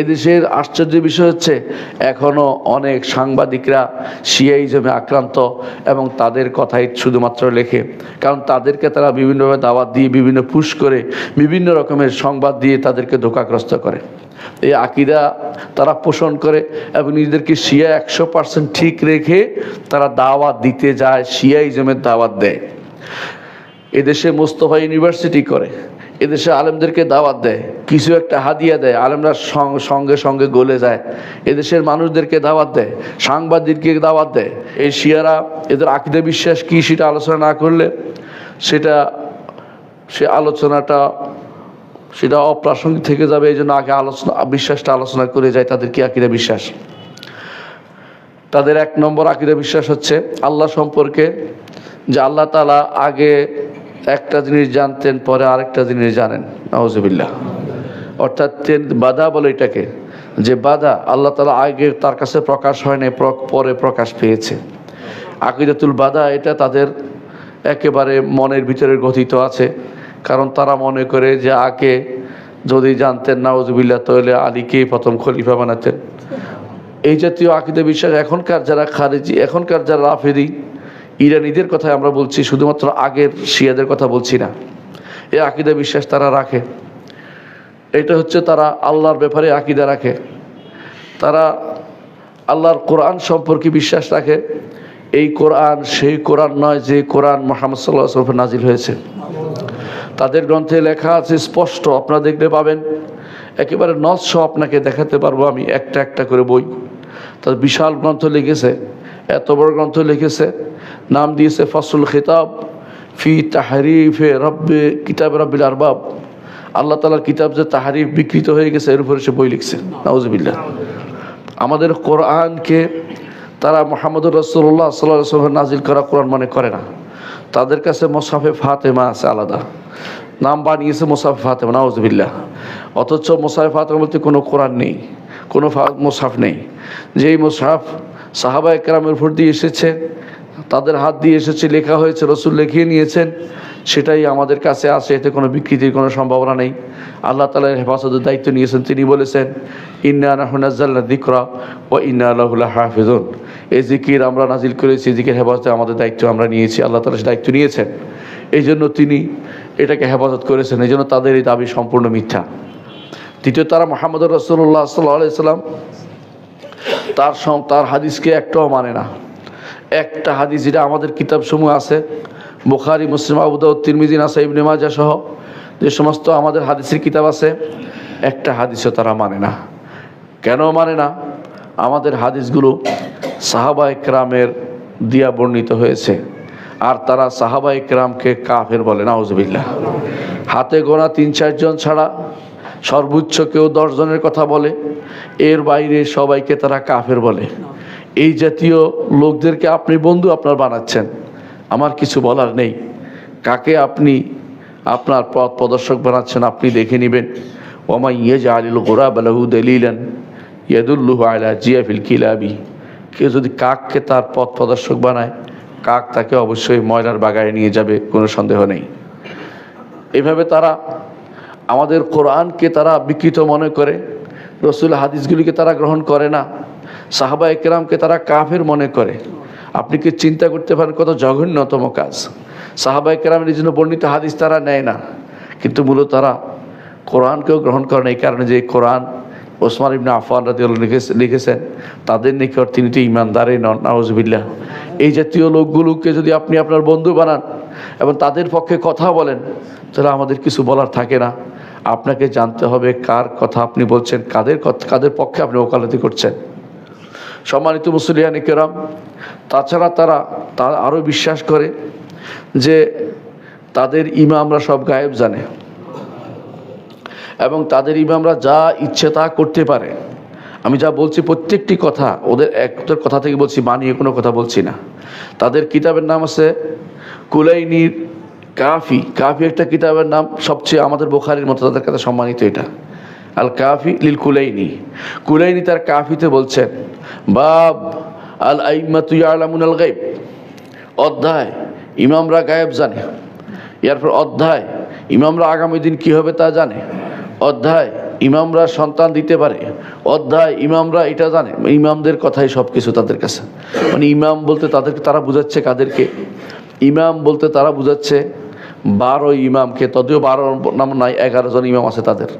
এদেশের আশ্চর্য বিষয় হচ্ছে এখনও অনেক সাংবাদিকরা শিয়াইজমে আক্রান্ত এবং তাদের কথাই শুধুমাত্র লেখে। কারণ তাদেরকে তারা বিভিন্নভাবে দাওয়াত দিয়ে, বিভিন্ন পুশ করে, বিভিন্ন রকমের সংবাদ দিয়ে তাদেরকে ধোকাগ্রস্ত করে। এই আকিদা তারা পোষণ করে এবং নিজেদেরকে শিয়া একশো পার্সেন্ট ঠিক রেখে তারা দাওয়াত দিতে যায় শিয়াইজমের দাওয়াত দেয়। এদেশে মোস্তফা ইউনিভার্সিটি করে। এদেশে আলেমদেরকে দাওয়াত দেয়, কিছু একটা হাদিয়া দেয়, আলেমরা সঙ্গে সঙ্গে গলে যায়। এদেশের মানুষদেরকে দাওয়াত দেয়, সাংবাদিককে দাওয়াত দেয়। এই শিয়ারা এদের আকিদা বিশ্বাস কী সেটা আলোচনা না করলে সেটা, সে আলোচনাটা, সেটা অপ্রাসঙ্গিক থেকে যাবে এই জন্য আগে আলোচনা, বিশ্বাসটা আলোচনা করে যায় তাদের কি আকিদা বিশ্বাস। তাদের এক নম্বর আকিদা বিশ্বাস হচ্ছে আল্লাহ সম্পর্কে যে আল্লাহ তালা আগে একটা জিনিস জানতেন, পরে আরেকটা জিনিস জানেন। নওয়াজবিল্লাহ অর্থাৎ বাধা বলে এটাকে, যে বাধা আল্লাহ তালা আগে তার কাছে প্রকাশ হয় পরে প্রকাশ পেয়েছে। আকিদাতুল বাধা এটা তাদের একেবারে মনের ভিতরে গঠিত আছে, কারণ তারা মনে করে যে আগে যদি জানতেন নাউজবিল্লা তাহলে আলীকেই প্রথম খলিফা বানাতেন। এই জাতীয় আকিদা বিশ্বাস এখনকার যারা খারেজি এখনকার যারা রাফেদি ইরানিদের কথা আমরা বলছি, শুধুমাত্র আগের শিয়াদের কথা বলছি না। এই আকিদা বিশ্বাস তারা রাখে। এটা হচ্ছে তারা আল্লাহর ব্যাপারে আকিদা রাখে। তারা আল্লাহর কোরআন সম্পর্কে বিশ্বাস রাখে। এই কোরআন সেই কোরআন নয় যে কোরআন মোহাম্মদ সাল্লাহ সাল্লাম নাজিল হয়েছে। তাদের গ্রন্থে লেখা আছে স্পষ্ট, আপনারা দেখতে পাবেন। একেবারে নৎস আপনাকে দেখাতে পারব আমি একটা একটা করে বই। তার বিশাল গ্রন্থ লিখেছে, এত বড় গ্রন্থ লিখেছে। নাম দিয়েছে ফসল খেতাব ফি তাহারিফে রব্বে কিতাব রব্বিল আরবাব। আল্লাহ তালার কিতাব যে তাহারিফ বিকৃত হয়ে গেছে, এর উপরে সে বই লিখছে। নাউজবিল্লাহ। আমাদের কোরআনকে তারা মোহাম্মদুর রসুল্লাহ সাল্লাহ নাজিল করা কোরআন মনে করে না। তাদের কাছে মোসাফে ফাতেমা আছে আলাদা। নাম বানিয়েছে মোসাফে ফাতেমা, নাউজবিল্লাহ। অথচ মোসাফে ফাতেমা বলতে কোনো কোরআন নেই, কোনো মোসাফ নেই। যেই মোসাফ সাহাবা একরামের উপর দিয়ে এসেছে তাদের হাত দিয়ে এসেছে, লেখা হয়েছে, রসুল লিখিয়ে নিয়েছেন, সেটাই আমাদের কাছে আছে, এতে কোনো বিকৃতির কোনো সম্ভাবনা নেই। আল্লাহ তালার হেফাজতের দায়িত্ব নিয়েছেন, তিনি বলেছেন, ইন্না নাহুনাজ্জাল্লা দিকরা ও ইন্না আল্লাহুল্লাহ হাফিজুন এই জিকির আমরা নাজিল করেছি, জিকির হেফাজতে আমাদের দায়িত্ব আমরা নিয়েছি, আল্লাহ তালা দায়িত্ব নিয়েছেন। এই জন্য তিনি এটাকে হেফাজত করেছেন এই জন্য তাদের এই দাবি সম্পূর্ণ মিথ্যা। দ্বিতীয়, তারা মোহাম্মদ রসুল্লাহ সাল্লাহ সাল্লাম তার তার হাদিসকে একটাও মানে না। একটা হাদিস যেটা আমাদের কিতাবসমূহ আছে, বুখারি, মুসলিম আবুদাউদ তিরমিজিন আছে ইবনে মাজা সহ, যে সমস্ত আমাদের হাদিসের কিতাব আছে, একটা হাদিসও তারা মানে না। কেন মানে না? আমাদের হাদিসগুলো সাহাবা একরামের দিয়া বর্ণিত হয়েছে। আর তারা সাহাবা একরামকে কাফের বলে, নাউজবিল্লাহ। হাতে গোনা তিন চারজন ছাড়া সর্বোচ্চ কেউ দশজনের কথা বলে, এর বাইরে সবাইকে তারা কাফের বলে। এই জাতীয় লোকদেরকে আপনি বন্ধু আপনার বানাচ্ছেন। আমার কিছু বলার নেই। কাকে আপনি আপনার পথ প্রদর্শক বানাচ্ছেন আপনি দেখে নেবেন। ওমা ইয়ে জা আলিল গোরা বালাহু দলিলেন ইয়াদুল্লুহ আলা জিয়াফিল কিলাবি। কেউ যদি কাককে তার পথ প্রদর্শক বানায়, কাক তাকে অবশ্যই ময়লার বাগায় নিয়ে যাবে, কোনো সন্দেহ নেই। এভাবে তারা আমাদের কোরআনকে তারা বিকৃত মনে করে, রসুল হাদিসগুলিকে তারা গ্রহণ করে না। সাহাবা একরামকে তারা কাফের মনে করে। আপনি কি চিন্তা করতে পারেন কত জঘন্যতম কাজ? সাহাবা একরামের জন্য বর্ণিত হাদিস তারা নেয় না। কিন্তু মূলত তারা কোরআনকেও গ্রহণ করেন এই কারণে যে কোরআন ওসমান ইবনে আফান লিখেছে লিখেছেন, তাদের নিকট তিনি তো ইমানদারই নন, নাউজবিল্লাহ। এই জাতীয় লোকগুলোকে যদি আপনি আপনার বন্ধু বানান এবং তাদের পক্ষে কথা বলেন, তাহলে আমাদের কিছু বলার থাকে না। আপনাকে জানতে হবে কার কথা আপনি বলছেন, কাদের কাদের পক্ষে আপনি ওকালতি করছেন। সম্মানিত মুসলিয়ানি কেরাম, তাছাড়া তারা তা আরও বিশ্বাস করে যে তাদের ইমামরা সব গায়েব জানে এবং তাদের ইমামরা যা ইচ্ছে তা করতে পারে। আমি যা বলছি প্রত্যেকটি কথা, ওদের এক কথা থেকে বলছি, মানিয়ে কোনো কথা বলছি না। তাদের কিতাবের নাম আছে কুলাইনির কাফি। কাফি একটা কিতাবের নাম সবচেয়ে আমাদের বোখারির মতো, তাদের কাছে সম্মানিত এটা। আল কাফি লিল কুলাইনি। কুলাইনি তার কাফিতে বলছেন বাব আল আইমাতু ইয়ালামুন আল গাইব অধ্যায়, ইমামরা গায়েব জানে। এরপর অধ্যায়, ইমামরা আগামী দিন কি হবে তা জানে। অধ্যায়, ইমামরা সন্তান দিতে পারে। অধ্যায়, ইমামরা এটা জানে। ইমামদের কথাই সব কিছু তাদের কাছে। মানে ইমাম বলতে তাদেরকে তারা বুঝাচ্ছে কাদেরকে? ইমাম বলতে তারা বুঝাচ্ছে বারো ইমামকে তদিও বারো নাম নাই, এগারো জন ইমাম আছে তাদের।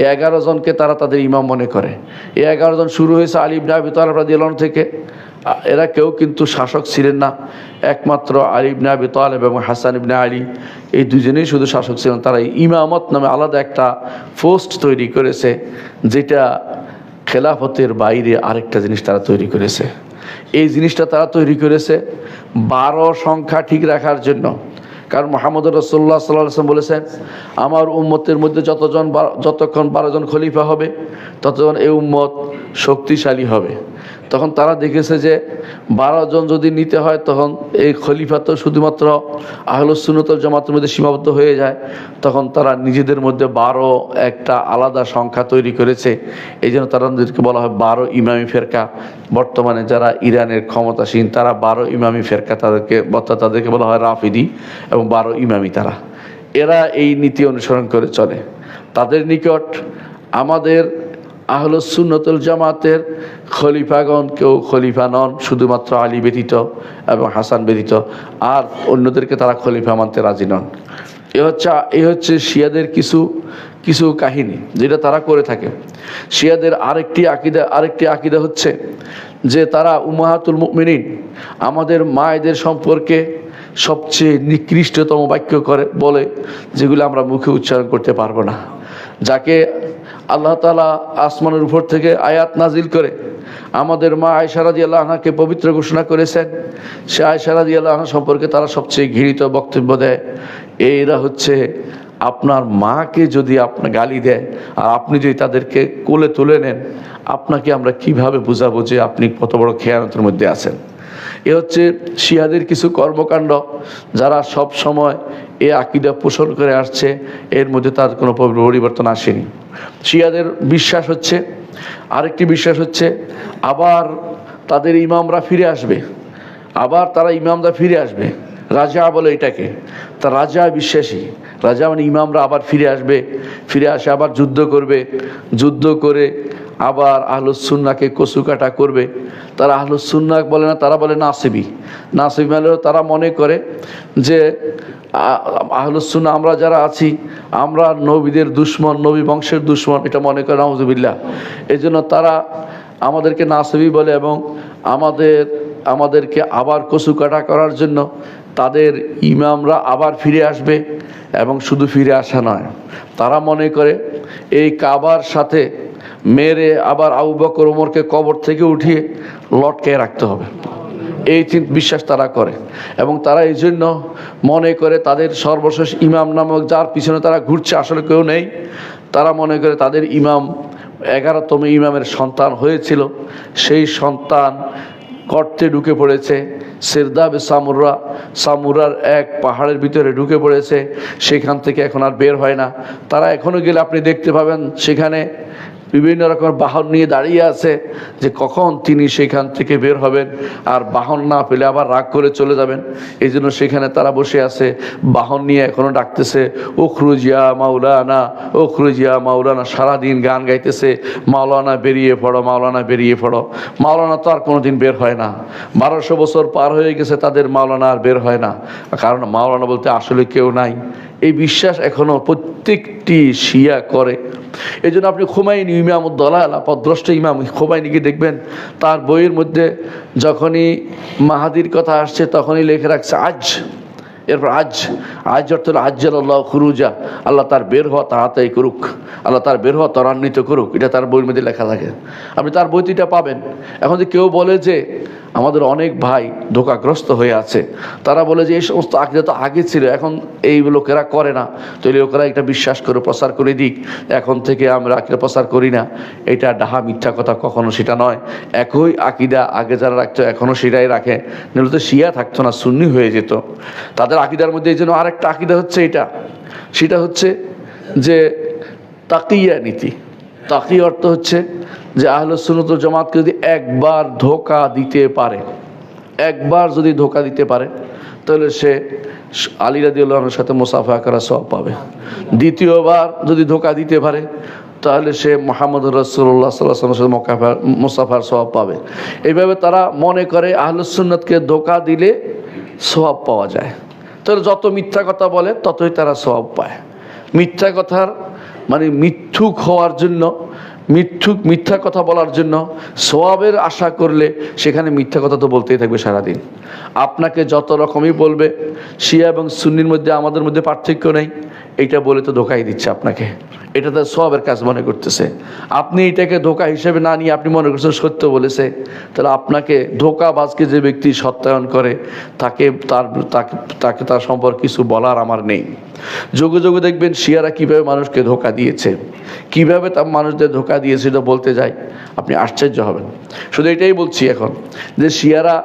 এই এগারো জনকে তারা তাদের ইমাম মনে করে। এই এগারো জন শুরু হয়েছে আলিব নাবি তালাম থেকে। এরা কেউ কিন্তু শাসক ছিলেন না। একমাত্র আলী ইবনে আবি এবং হাসান ইবনে আলী। এই দুজনেই শুধু শাসক ছিলেন। তারা ইমামত নামে আলাদা একটা পোস্ট তৈরি করেছে, যেটা খেলাফতের বাইরে আরেকটা জিনিস তারা তৈরি করেছে। এই জিনিসটা তারা তৈরি করেছে বারো সংখ্যা ঠিক রাখার জন্য। কারণ মোহাম্মদ রসোল্লা সাল্লাম বলেছেন, আমার উম্মতের মধ্যে যতজন যতক্ষণ বারোজন খলিফা হবে, ততজন এই উম্মত শক্তিশালী হবে। তখন তারা দেখেছে যে বারো জন যদি নিতে হয়, তখন এই খলিফা তো শুধুমাত্র আহলুসুনত জামাতের মধ্যে সীমাবদ্ধ হয়ে যায়। তখন তারা নিজেদের মধ্যে বারো একটা আলাদা সংখ্যা তৈরি করেছে। এই জন্য তাদেরকে বলা হয় বারো ইমামি ফেরকা। বর্তমানে যারা ইরানের ক্ষমতাসীন, তারা বারো ইমামি ফেরকা তাদেরকে, অর্থাৎ তাদেরকে বলা হয় রাফিদি এবং বারো ইমামি তারা। এরা এই নীতি অনুসরণ করে চলে। তাদের নিকট আমাদের আহলুসুন্নতুল জামাতের খলিফাগণ কেউ খলিফা নন, শুধুমাত্র আলী ব্যতীত এবং হাসান ব্যতীত। আর অন্যদেরকে তারা খলিফা মানতে রাজি নন। এ হচ্ছে এ হচ্ছে শিয়াদের কিছু কিছু কাহিনী যেটা তারা করে থাকে। শিয়াদের আরেকটি আকিদা আরেকটি আকিদা হচ্ছে যে তারা উমাহাতুল মুমিনিন, আমাদের মায়েদের সম্পর্কে সবচেয়ে নিকৃষ্টতম বাক্য করে, বলে যেগুলো আমরা মুখে উচ্চারণ করতে পারব না। যাকে আল্লাহ তালা আসমানের উপর থেকে আয়াত নাজিল করে আমাদের মা আয়সারাদি আল্লাহ আনহাকে পবিত্র ঘোষণা করেছেন। সে আয়সারাদি আল্লাহ সম্পর্কে তারা সবচেয়ে ঘৃণিত বক্তব্য দেয়। এরা হচ্ছে আপনার মাকে যদি আপনার গালি দেয় আর আপনি যদি তাদেরকে কোলে তুলে নেন, আপনাকে আমরা কীভাবে বুঝাবো যে আপনি কত বড় খেয়ানতের মধ্যে আছেন? এ হচ্ছে শিয়াদের কিছু কর্মকাণ্ড যারা সব সময় এ আকিদা পোষণ করে আসছে, এর মধ্যে তার কোনো পরিবর্তন আসেনি। শিয়াদের বিশ্বাস হচ্ছে, আরেকটি বিশ্বাস হচ্ছে, আবার তাদের ইমামরা ফিরে আসবে। আবার তারা ইমামরা ফিরে আসবে। রাজা বলে এটাকে। তা রাজা বিশ্বাসী। রাজা মানে ইমামরা আবার ফিরে আসবে। ফিরে আসে, আবার যুদ্ধ করবে। যুদ্ধ করে আবার আহলুসুন্নাকে কচুকাটা করবে। তারা আহলুসুন্না বলে না, তারা বলে নাসিবি। নাসিবি মানে তারা মনে করে যে আহলুসুন্না আমরা যারা আছি, আমরা নবীদের দুশ্মন, নবী বংশের দুশ্মন, এটা মনে করে নাউজুবিল্লাহ। এই জন্য তারা আমাদেরকে নাসিবি বলে এবং আমাদের, আমাদেরকে আবার কচু কাটা করার জন্য তাদের ইমামরা আবার ফিরে আসবে এবং শুধু ফিরে আসা নয়। তারা মনে করে এই কাবার সাথে মেরে আবার আবু বকর ওমরকে কবর থেকে উঠিয়ে লটকে রাখতে হবে। এই বিশ্বাস তারা করে। এবং তারা এই জন্য মনে করে তাদের সর্বশেষ ইমাম নামক যার পিছনে তারা ঘুরছে, আসলে কেউ নেই। তারা মনে করে তাদের ইমাম এগারোতম ইমামের সন্তান হয়েছিল। সেই সন্তান গর্তে ঢুকে পড়েছে। সেরদাবে সামুরা, সামুরার এক পাহাড়ের ভিতরে ঢুকে পড়েছে। সেখান থেকে এখন আর বের হয় না। তারা এখনও গেলে আপনি দেখতে পাবেন সেখানে বিভিন্ন রকমের বাহন নিয়ে দাঁড়িয়ে আছে যে কখন তিনি সেখান থেকে বের হবেন আর বাহন না পেলে আবার রাগ করে চলে যাবেন। এই জন্য সেখানে তারা বসে আছে। বাহন নিয়ে এখনও ডাকতেছে ওখরুজিয়া মাওলানা ওখরুজিয়া মাওলানা, সারাদিন গান গাইতেছে, মাওলানা বেরিয়ে পড়ো, মাওলানা বেরিয়ে পড়ো। মাওলানা তো আর কোনোদিন বের হয় না। বারোশো বছর পার হয়ে গেছে তাদের মাওলানা আর বের হয় না। কারণ মাওলানা বলতে আসলে কেউ নাই। এই বিশ্বাস এখনও প্রত্যেকটি শিয়া করে। এই জন্য আপনি খুমাইনি ইমাম দলাল পদ্রষ্ট ইমাম খুমাইনিকে দেখবেন, তার বইয়ের মধ্যে যখনই মাহাদির কথা আসছে, তখনই লিখে রাখছে আজ। এরপর আজ আজ অর্থ হলো আজ্জাল আল্লাহ খুরুজা। আল্লাহ তার বের হওয়া তাড়াতাড়ি করুক। আল্লাহ তার বের হওয়া ত্বরান্বিত করুক। এটা তার বইয়ের মধ্যে লেখা থাকে। আপনি তার বইটিটা পাবেন। এখন যে কেউ বলে যে আমাদের অনেক ভাই ধোকাগ্রস্ত হয়ে আছে। তারা বলে যে, এই সমস্ত আগে তো আগে ছিল, এখন এই লোকেরা করে না। তো এই লোকেরা এটা বিশ্বাস করে, প্রচার করে দিক। এখন থেকে আমরা আকিদা প্রচার করি না। এটা ডাহা মিথ্যা কথা কখনো সেটা নয়। একই আকিদা আগে যারা রাখতো এখনও সেটাই রাখে। নাহলে তো শিয়া থাকতো না, সুন্নি হয়ে যেত। তাদের আকিদার মধ্যে এই জন্য আরেকটা আকিদা হচ্ছে এটা। সেটা হচ্ছে যে তাকিয়া নীতি। তাকি অর্থ হচ্ছে যে আহলসুনত জামাতকে যদি একবার ধোকা দিতে পারে, একবার যদি ধোকা দিতে পারে, তাহলে সে আলী রাদিউল্লাহর সাথে মুসাফা করা সব পাবে। দ্বিতীয়বার যদি ধোকা দিতে পারে, তাহলে সে মোহাম্মদ রসুল্লাহ সাল্লাহ সাথে মোকাফার মুসাফার স্বভাব পাবে। এইভাবে তারা মনে করে আহলুসুন্নতকে ধোকা দিলে স্বভাব পাওয়া যায়। তাহলে যত মিথ্যা কথা বলে, ততই তারা স্বভাব পায়। মিথ্যা কথার মানে মিথ্যুক হওয়ার জন্য মিথ্যুক, মিথ্যা কথা বলার জন্য সোয়াবের আশা করলে সেখানে মিথ্যা কথা তো বলতেই থাকবে সারাদিন। আপনাকে যত রকমই বলবে, শিয়া এবং সুন্নির মধ্যে, আমাদের মধ্যে পার্থক্য নেই। এটা বলে তো ধোকাই দিচ্ছে আপনাকে। এটা তার সবের কাজ মনে করতেছে। আপনি এটাকে ধোকা হিসেবে না নিয়ে আপনি মনে করছেন সত্য বলেছে। তাহলে আপনাকে ধোকাবাজকে যে ব্যক্তি সত্যায়ন করে, তাকে তার তাকে তার সম্পর্কে কিছু বলার আমার নেই। যোগে যোগে দেখবেন শিয়ারা কীভাবে মানুষকে ধোকা দিয়েছে। কীভাবে তার মানুষদের ধোকা দিয়েছে দিয়েছিল বলতে যাই আপনি আশ্চর্য হবেন। শুধু এটাই বলছি এখন যে শিয়ারা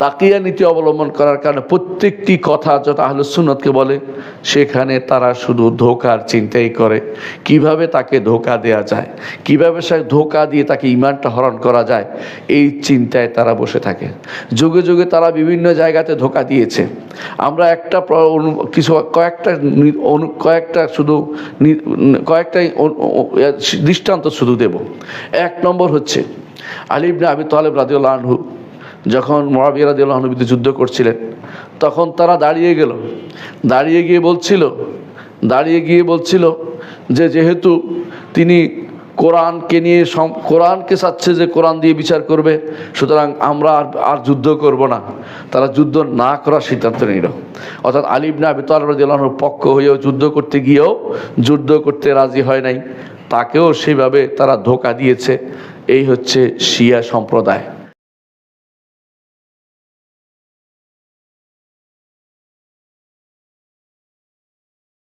তাকিয়া নীতি অবলম্বন করার কারণে প্রত্যেকটি কথা যত আহলে সুন্নতকে বলে, সেখানে তারা শুধু ধোকার চিন্তাই করে। কীভাবে তাকে ধোকা দেয়া যায়? কীভাবে সে ধোকা দিয়ে তাকে ইমানটা হরণ করা যায়? এই চিন্তায় তারা বসে থাকে। যুগে যুগে তারা বিভিন্ন জায়গাতে ধোকা দিয়েছে। আমরা একটা কিছু কয়েকটা কয়েকটা শুধু অ- দৃষ্টান্ত শুধু দেব। এক নম্বর হচ্ছে আলিবনে আবি তালেব রাদিউল্লাহ আনহু যখন মহাবিয়া রাদিউল্লাহ আনহু যুদ্ধ করছিলেন, তখন তারা দাঁড়িয়ে গেল। দাঁড়িয়ে গিয়ে বলছিল, দাঁড়িয়ে গিয়ে বলছিল যে যেহেতু তিনি কোরআনকে নিয়ে সম- কোরআনকে চাচ্ছে যে কোরআন দিয়ে বিচার করবে, সুতরাং আমরা আর আর যুদ্ধ করব না। তারা যুদ্ধ না করার সিদ্ধান্ত নিল। অর্থাৎ আলিবনে আবি তালের পক্ষ হয়েও যুদ্ধ করতে গিয়েও যুদ্ধ করতে রাজি হয় নাই। তাকেও সেভাবে তারা ধোকা দিয়েছে। এই হচ্ছে শিয়া সম্প্রদায়।